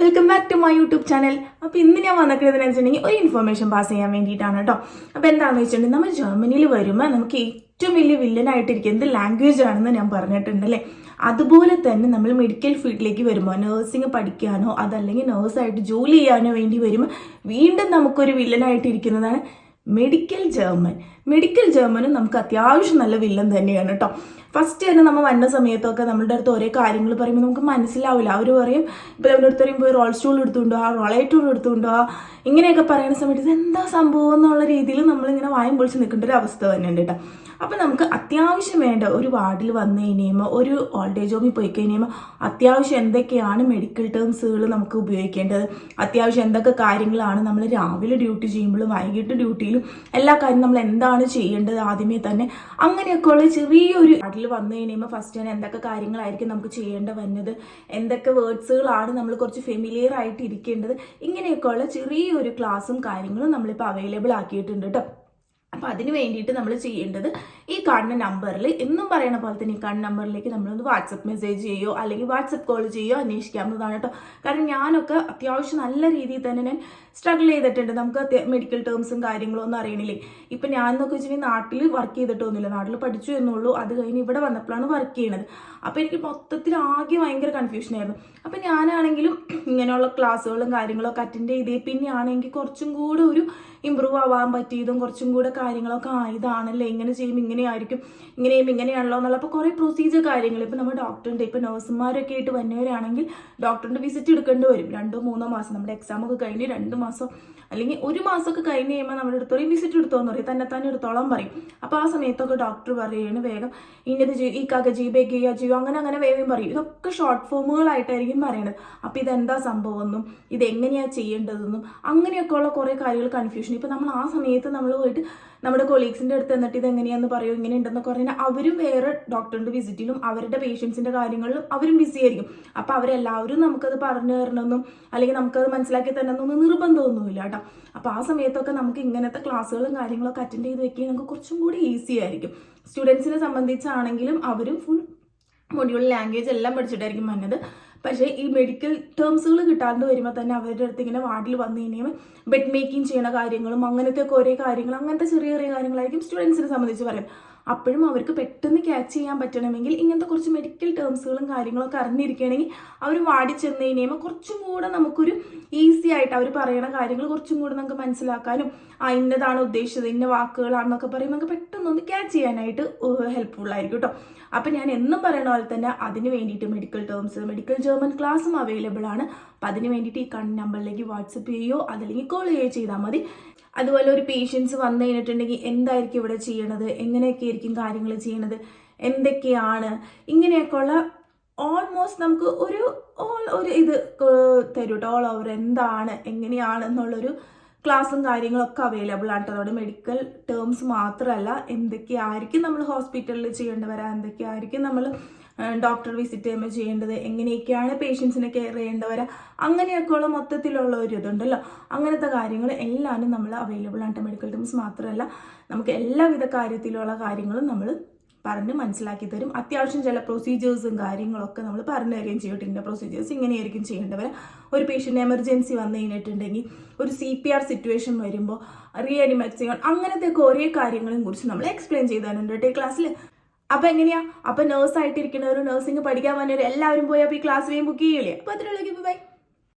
Welcome back to my YouTube channel അപ്പോൾ ഇന്ന് ഞാൻ വന്നിട്ടുള്ളതെന്ന് വെച്ചിട്ടുണ്ടെങ്കിൽ ഒരു ഇൻഫർമേഷൻ പാസ് ചെയ്യാൻ വേണ്ടിയിട്ടാണ് കേട്ടോ. അപ്പോൾ എന്താണെന്ന് വെച്ചിട്ടുണ്ടെങ്കിൽ നമ്മൾ ജർമ്മനിയിൽ വരുമ്പോൾ നമുക്ക് ഏറ്റവും വലിയ വില്ലനായിട്ടിരിക്കുന്നത് ലാംഗ്വേജ് ആണെന്ന് ഞാൻ പറഞ്ഞിട്ടുണ്ടല്ലേ അതുപോലെ തന്നെ നമ്മൾ മെഡിക്കൽ ഫീൽഡിലേക്ക് വരുമ്പോൾ നഴ്സിംഗ് പഠിക്കാനോ അതല്ലെങ്കിൽ നഴ്സായിട്ട് ജോലി ചെയ്യാനോ വേണ്ടി വരുമ്പോൾ വീണ്ടും നമുക്കൊരു വില്ലനായിട്ടിരിക്കുന്നതാണ് മെഡിക്കൽ ജർമ്മൻ മെഡിക്കൽ ജർമ്മനും നമുക്ക് അത്യാവശ്യം നല്ല വില്ലൻ തന്നെയാണ് കേട്ടോ ഫസ്റ്റ് തന്നെ നമ്മൾ വന്ന സമയത്തൊക്കെ നമ്മളുടെ അടുത്ത് ഓരോ കാര്യങ്ങൾ പറയുമ്പോൾ നമുക്ക് മനസ്സിലാവില്ല അവർ പറയും ഇപ്പോൾ നമ്മുടെ അടുത്ത് പറയുമ്പോൾ റോൾ സ്റ്റൂൾ എടുത്തുകൊണ്ടോ ആ റോളൈറ്റൂൾ എടുത്തുകൊണ്ടോ ഇങ്ങനെയൊക്കെ പറയുന്ന സമയത്ത് എന്താ സംഭവം എന്നുള്ള രീതിയിൽ നമ്മളിങ്ങനെ വായം പൊളിച്ച് നിൽക്കേണ്ട ഒരു അവസ്ഥ തന്നെയുണ്ട് കേട്ടോ അപ്പം നമുക്ക് അത്യാവശ്യം വേണ്ട ഒരു വാർഡിൽ വന്നു കഴിയുമ്പോൾ ഒരു ഓൾഡ് ഏജ് ഹോമിൽ പോയി കഴിയുമ്പോൾ അത്യാവശ്യം എന്തൊക്കെയാണ് മെഡിക്കൽ ടേംസുകൾ നമുക്ക് ഉപയോഗിക്കേണ്ടത്? അത്യാവശ്യം എന്തൊക്കെ കാര്യങ്ങളാണ് നമ്മൾ രാവിലെ ഡ്യൂട്ടി ചെയ്യുമ്പോഴും വൈകിട്ട് ഡ്യൂട്ടിയിലും എല്ലാ കാര്യം നമ്മൾ എന്താണ് ചെയ്യേണ്ടത് ആദ്യമേ തന്നെ. അങ്ങനെയൊക്കെ അങ്ങനെയൊക്കെയുള്ള ചെറിയൊരു അതിൽ വന്നു കഴിയുമ്പോൾ ഫസ്റ്റ് തന്നെ എന്തൊക്കെ കാര്യങ്ങളായിരിക്കും നമുക്ക് ചെയ്യേണ്ട വന്നത്? എന്തൊക്കെ വേർഡ്സുകളാണ് നമ്മൾ കുറച്ച് ഫെമിലിയർ ആയിട്ട് ഇരിക്കേണ്ടത്? ഇങ്ങനെയൊക്കെ ഇങ്ങനെയൊക്കെയുള്ള ചെറിയൊരു ക്ലാസ്സും കാര്യങ്ങളും നമ്മളിപ്പോൾ അവൈലബിൾ ആക്കിയിട്ടുണ്ട് കേട്ടോ അപ്പോൾ അതിന് വേണ്ടിയിട്ട് നമ്മൾ ചെയ്യേണ്ടത് ഈ കാണുന്ന നമ്പറിൽ എന്നും പറയുന്ന പോലെ തന്നെ ഈ കാണുന്ന നമ്പറിലേക്ക് നമ്മളൊന്ന് വാട്സപ്പ് മെസ്സേജ് ചെയ്യോ അല്ലെങ്കിൽ വാട്സപ്പ് കോൾ ചെയ്യോ അന്വേഷിക്കാവുന്നതാണ് കേട്ടോ കാരണം ഞാനൊക്കെ അത്യാവശ്യം നല്ല രീതിയിൽ തന്നെ ഞാൻ സ്ട്രഗിൾ ചെയ്തിട്ടുണ്ട്. നമുക്ക് മെഡിക്കൽ ടേംസും കാര്യങ്ങളും ഒന്നും അറിയണില്ലേ. ഇപ്പം ഞാൻ എന്നൊക്കെ വെച്ചിട്ടുണ്ടെങ്കിൽ നാട്ടിൽ വർക്ക് ചെയ്തിട്ടൊന്നുമില്ല നാട്ടിൽ പഠിച്ചു എന്നുള്ളൂ അത് കഴിഞ്ഞ് ഇവിടെ വന്നപ്പോഴാണ് വർക്ക് ചെയ്യണത്. അപ്പോൾ എനിക്ക് മൊത്തത്തിൽ ആകെ ഭയങ്കര കൺഫ്യൂഷനായിരുന്നു അപ്പം ഞാനാണെങ്കിലും ഇങ്ങനെയുള്ള ക്ലാസ്സുകളും കാര്യങ്ങളൊക്കെ അറ്റൻഡ് ചെയ്തേ പിന്നെയാണെങ്കിൽ കുറച്ചും കൂടെ ഒരു ഇമ്പ്രൂവ് ആവാൻ പറ്റിയതും കുറച്ചും കൂടെ കാര്യങ്ങളൊക്കെ ആ ഇങ്ങനെ ചെയ്യും ഇങ്ങനെയായിരിക്കും ഇങ്ങനെയും ഇങ്ങനെയാണല്ലോ എന്നുള്ള. അപ്പോൾ കുറേ പ്രൊസീജിയർ കാര്യങ്ങൾ ഇപ്പോൾ നമ്മൾ ഡോക്ടറിന്റെ ഇപ്പോൾ നഴ്സുമാരൊക്കെ ആയിട്ട് വന്നവരാണെങ്കിൽ ഡോക്ടറിന്റെ വിസിറ്റ് എടുക്കേണ്ടി വരും. രണ്ടോ മൂന്നോ മാസം. നമ്മുടെ എക്സാമൊക്കെ കഴിഞ്ഞ് രണ്ട് മാസം അല്ലെങ്കിൽ ഒരു മാസമൊക്കെ കഴിഞ്ഞ് കഴിയുമ്പോൾ നമ്മുടെ അടുത്ത് പറയും വിസിറ്റ് എടുത്തോന്ന് പറയും. തന്നെ തന്നെ എടുത്തോളം പറയും. അപ്പോൾ ആ സമയത്തൊക്കെ ഡോക്ടർ പറയുകയാണ് വേഗം ഇന്നത് ചെയ്യും ഈ കക ചെയ്യും ബേക്ക് ചെയ്യുക ചെയ്യും അങ്ങനെ അങ്ങനെ വേഗം പറയും. ഇതൊക്കെ ഷോർട്ട് ഫോമുകളായിട്ടായിരിക്കും പറയണത്. അപ്പോൾ ഇതെന്താ സംഭവമെന്നും ഇതെങ്ങനെയാണ് ചെയ്യേണ്ടതെന്നും അങ്ങനെയൊക്കെയുള്ള കുറേ കാര്യങ്ങൾ കൺഫ്യൂഷൻ ഇപ്പോൾ നമ്മൾ ആ സമയത്ത് നമ്മൾ പോയിട്ട് നമ്മുടെ കൊളീഗ്സിന്റെ അടുത്ത് എന്നിട്ട് ഇത് എങ്ങനെയാന്ന് പറയും ഇങ്ങനെ ഉണ്ടെന്നൊക്കെ പറഞ്ഞാൽ അവരും വേറെ ഡോക്ടറിന്റെ വിസിറ്റിലും അവരുടെ പേഷ്യൻസിന്റെ കാര്യങ്ങളിലും അവരും ബിസി ആയിരിക്കും. അപ്പോൾ അവരെല്ലാവരും നമുക്കത് പറഞ്ഞു തരണമെന്നും അല്ലെങ്കിൽ നമുക്കത് മനസ്സിലാക്കി തരണമെന്നൊന്നും നിർബന്ധമൊന്നുമില്ല കേട്ടോ. അപ്പോൾ ആ സമയത്തൊക്കെ നമുക്ക് ഇങ്ങനത്തെ ക്ലാസ്സുകളും കാര്യങ്ങളൊക്കെ അറ്റൻഡ് ചെയ്ത് വെക്കുകയും നമുക്ക് കുറച്ചും കൂടി ഈസി ആയിരിക്കും. സ്റ്റുഡൻസിനെ സംബന്ധിച്ചാണെങ്കിലും അവരും ഫുൾ മൊഡ്യൂൾ ലാംഗ്വേജ് എല്ലാം പഠിച്ചിട്ടായിരിക്കും വന്നത് പക്ഷേ ഈ മെഡിക്കൽ ടേംസുകൾ കിട്ടാണ്ട് വരുമ്പോൾ തന്നെ അവരുടെ അടുത്ത് ഇങ്ങനെ വാർഡിൽ വന്നു കഴിഞ്ഞാൽ ബെഡ് മേക്കിംഗ് ചെയ്യണ കാര്യങ്ങളും അങ്ങനത്തെ ഒക്കെ ഓരോ കാര്യങ്ങളും അങ്ങനത്തെ ചെറിയ ചെറിയ കാര്യങ്ങളായിരിക്കും സ്റ്റുഡൻസിനെ സംബന്ധിച്ച് പറയും. അപ്പോഴും അവർക്ക് പെട്ടെന്ന് ക്യാച്ച് ചെയ്യാൻ പറ്റണമെങ്കിൽ ഇങ്ങനത്തെ കുറച്ച് മെഡിക്കൽ ടേംസുകളും കാര്യങ്ങളൊക്കെ അറിഞ്ഞിരിക്കുകയാണെങ്കിൽ അവർ വാടി ചെന്ന് കഴിയുമ്പോൾ കുറച്ചും കൂടെ നമുക്കൊരു ഈസി ആയിട്ട് അവർ പറയണ കാര്യങ്ങൾ കുറച്ചും കൂടെ നമുക്ക് മനസ്സിലാക്കാനും ആ ഇന്നതാണ് ഉദ്ദേശിച്ചത് ഇന്ന വാക്കുകളാണെന്നൊക്കെ പറയുമ്പോൾ നമുക്ക് പെട്ടെന്നൊന്ന് ക്യാച്ച് ചെയ്യാനായിട്ട് ഹെൽപ്ഫുൾ ആയിരിക്കും കേട്ടോ. അപ്പം ഞാൻ എന്നും പറയണ പോലെ തന്നെ അതിന് വേണ്ടിയിട്ട് മെഡിക്കൽ ടേംസ് മെഡിക്കൽ ജർമ്മൻ ക്ലാസ്സും അവൈലബിൾ ആണ്. അപ്പം അതിന് വേണ്ടിയിട്ട് ഈ കണ്ണ് നമ്പറിലേക്ക് വാട്സപ്പ് ചെയ്യുകയോ അതല്ലെങ്കിൽ കോൾ ചെയ്യുകയോ ചെയ്താൽ മതി. അതുപോലെ ഒരു പേഷ്യൻസ് വന്നു കഴിഞ്ഞിട്ടുണ്ടെങ്കിൽ എന്തായിരിക്കും ഇവിടെ ചെയ്യണത് എങ്ങനെയൊക്കെ ആയിരിക്കും കാര്യങ്ങൾ ചെയ്യണത്. എന്തൊക്കെയാണ്? ഇങ്ങനെയൊക്കെയുള്ള ഓൾമോസ്റ്റ് നമുക്ക് ഒരു ഓൾ ഒരു ഇത് തരും കേട്ടോ ഓൾ ഓവർ എന്താണ് എങ്ങനെയാണ് എന്നുള്ളൊരു ക്ലാസ്സും കാര്യങ്ങളൊക്കെ അവൈലബിൾ ആണ് അതോടെ മെഡിക്കൽ ടേംസ് മാത്രമല്ല എന്തൊക്കെയായിരിക്കും നമ്മൾ ഹോസ്പിറ്റലിൽ ചെയ്യേണ്ടവരാ എന്തൊക്കെയായിരിക്കും നമ്മൾ ഡോക്ടർ വിസിറ്റ് ചെയ്യുമ്പോൾ ചെയ്യേണ്ടത്? എങ്ങനെയൊക്കെയാണ് പേഷ്യൻസിനെ കെയർ ചെയ്യേണ്ടവരാ അങ്ങനെയൊക്കെയുള്ള മൊത്തത്തിലുള്ള ഒരു ഇതുണ്ടല്ലോ. അങ്ങനത്തെ കാര്യങ്ങൾ എല്ലാവരും നമ്മൾ അവൈലബിൾ ആണ് മെഡിക്കൽ ടേംസ് മാത്രമല്ല നമുക്ക് എല്ലാവിധ കാര്യത്തിലുള്ള കാര്യങ്ങളും നമ്മൾ പറഞ്ഞ് മനസ്സിലാക്കി തരും. അത്യാവശ്യം ചില പ്രൊസീജിയേഴ്സും കാര്യങ്ങളൊക്കെ നമ്മൾ പറഞ്ഞു തരികയും ചെയ്യും. ഇന്ന പ്രൊസീജിയേഴ്സ് ഇങ്ങനെയായിരിക്കും ചെയ്യേണ്ടവർ ഒരു പേഷ്യന്റ് എമർജൻസി വന്നു കഴിഞ്ഞിട്ടുണ്ടെങ്കിൽ ഒരു സി പി ആർ സിറ്റുവേഷൻ വരുമ്പോൾ റീഅനിമേറ്റ് ചെയ്യണം അങ്ങനത്തെ കുറേ കാര്യങ്ങളെയും കുറിച്ച് നമ്മൾ എക്സ്പ്ലെയിൻ ചെയ്തു തരുന്നുണ്ട് ഈ ക്ലാസ്സിൽ അപ്പോൾ എങ്ങനെയാ? അപ്പോൾ നേഴ്സായിട്ടിരിക്കുന്നവരും ആയിട്ടിരിക്കുന്നവരും നഴ്സിംഗ് പഠിക്കാൻ വന്നവരും എല്ലാവരും പോയി അപ്പോൾ ഈ ക്ലാസ് വേഗം ബുക്ക് ചെയ്യൂലേ? അപ്പോൾ അതിനുള്ള ബൈ